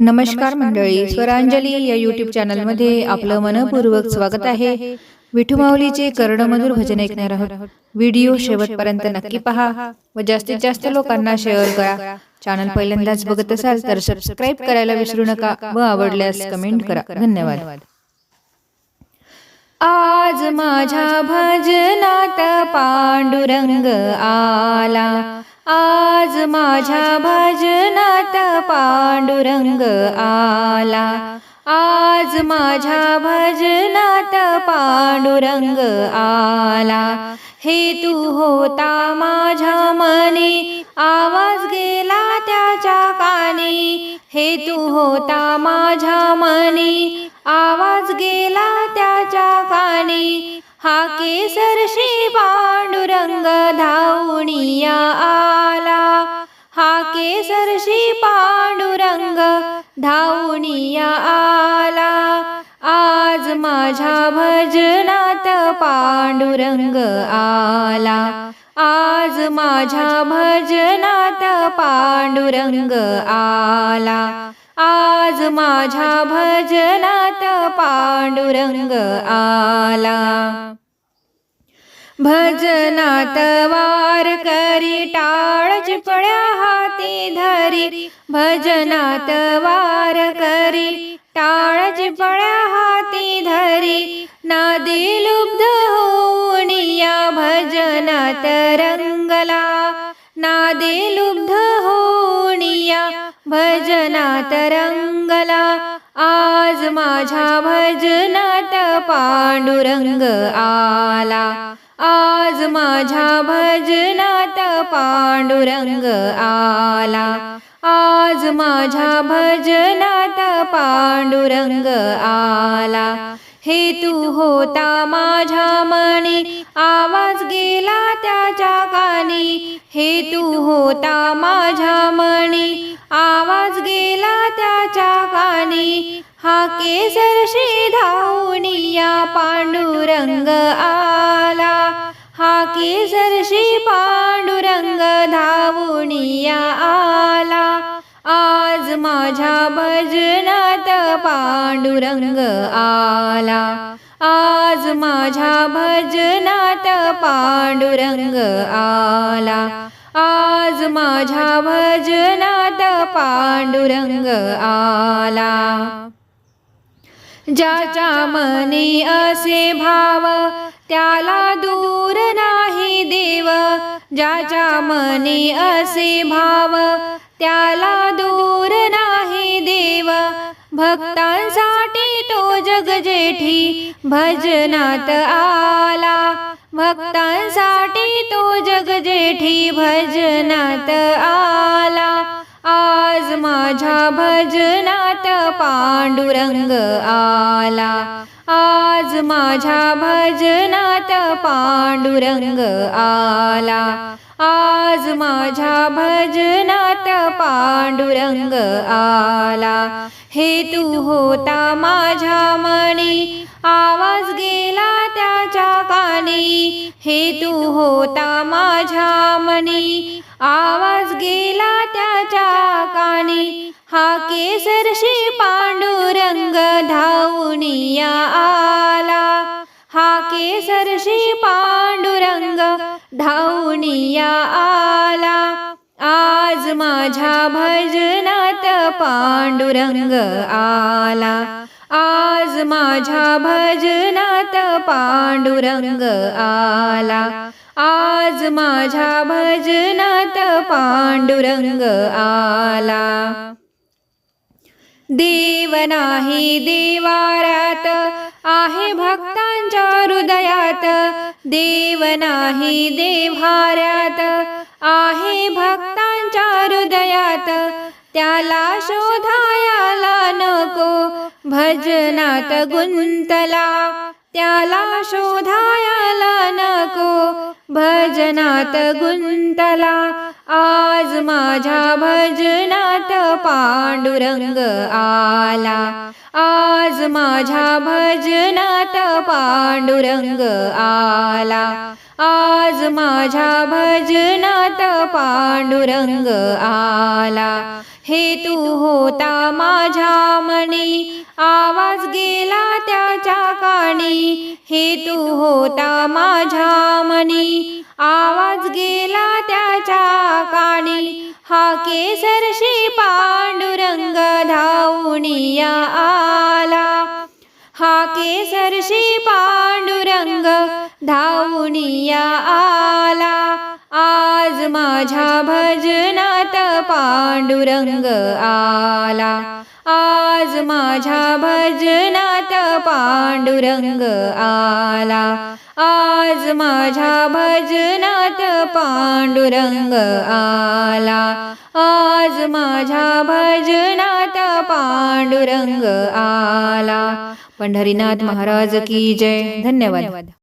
नमस्कार मंडळी स्वरांजली या युट्यूब चॅनलमध्ये आपलं मनपूर्वक स्वागत आहे. विठू माऊलीचे कर्णमधुर भजन ऐकणार आहोत व्हिडिओ शेवटपर्यंत नक्की पहा व जास्तीत जास्त लोकांना शेअर करा. चॅनल पहिल्यांदाच बघत असाल तर सबस्क्राईब करायला विसरू नका व आवडल्यास कमेंट करा. धन्यवाद. आज माझ्या भजनात पांडुरंग आला. आज माझ्या भजनात पांडुरंग आला. आज माझ्या भजनात पांडुरंग आला. हे तू होता माझ्या मनी. आवाज गेला त्याच्या कानी. हे तू होता माझ्या मनी. आवाज गेला त्याच्या कानी. हा केसरशी पांडुरंग धावणिया आ सरशी पांडुरंग धावणिया आला. आज माझ्या भजनात पांडुरंग आला. आज माझ्या भजनात पांडुरंग आला. आज माझ्या भजनात पांडुरंग आला. भजनात वार करी टाळ चिपळ्या हाती करी भजनात वार करी टाळ पळ्या हाती धरी नादी लुब्ध होऊन या भजनात रंगला. नादी लुब्ध होऊन या भजनात रंगला. आज माझ्या भजनात पांडुरंग आला. आज माझ्या भजनात पांडुरंग आला. आज माझ्या भजनात पांडुरंग आला. हे तू होता माझ्या मनी. आवाज गेला त्याच्या कानी. हे तू होता माझ्या मनी. आवाज गेला त्याच्या कानी. हा केसरशी धावणिया पांडुरंग आला. हा केसरशी पांडुरंग धावणिया आला भजनात पांडुरंग आला. आज माझ्या भजनात पांडुरंग आला. आज माझ्या भजनात पांडुरंग आला. ज्याच्या मनी असे भाव त्याला दूर नाही देव. ज्याच्या मनी असे भाव त्याला दूर नाही देवा भक्तांसाठी तो जगजेठी भजनात आला. भक्तांसाठी तो जगजेठी भजनात आला. आज माझ्या भजनात पांडुरंग आला. आज माझ्या भजनात पांडुरंग आला. आज माझ्या भजनात पांडुरंग आला. हे तू होता माझ्या मनी आवाज गेला त्याच्या कानी. हे तू होता माझ्या मनी आवाज गेला त्याच्या कानी. हा केसरशी पांडुरंग धावणिया आला. हा केसरशी पांडुरंग धावणिया आला. आज माझ्या भजनात पांडुरंग आला. आज माझ्या भजनात पांडुरंग आला. आज माझ्या भजनात पांडुरंग आला. देव नाही देवारात आहे भक्तांच्या हृदयात. देव नाही देव्हाऱ्यात आहे भक्तांच्या हृदयात. त्याला शोधायाला नको. भजनात गुंतला. त्याला शोधायाला नको. भजनात गुंतला. आज माझ्या भजनात पांडुरंग आला. आज माझ्या भजनात पांडुरंग आला. आज माझ्या भजनात पांडुरंग आला. हेतू होता माझ्या मनी आवाज गेला त्याच्या कानी हेतू होता माझ्या मनी आवाज गेला त्याच्या काणी. हा केसरशी पांडुरंग धावुनिया आला. हा केसरशी पांडुरंग धावुनिया आला. आज माझ्या भजनात पांडुरंग आला. आज माझ्या भजनात पांडुरंग आला. आज माझ्या भजनात पांडुरंग आला. आज माझ्या भजनात पांडुरंग आला. पंढरीनाथ महाराज की जय. धन्यवाद.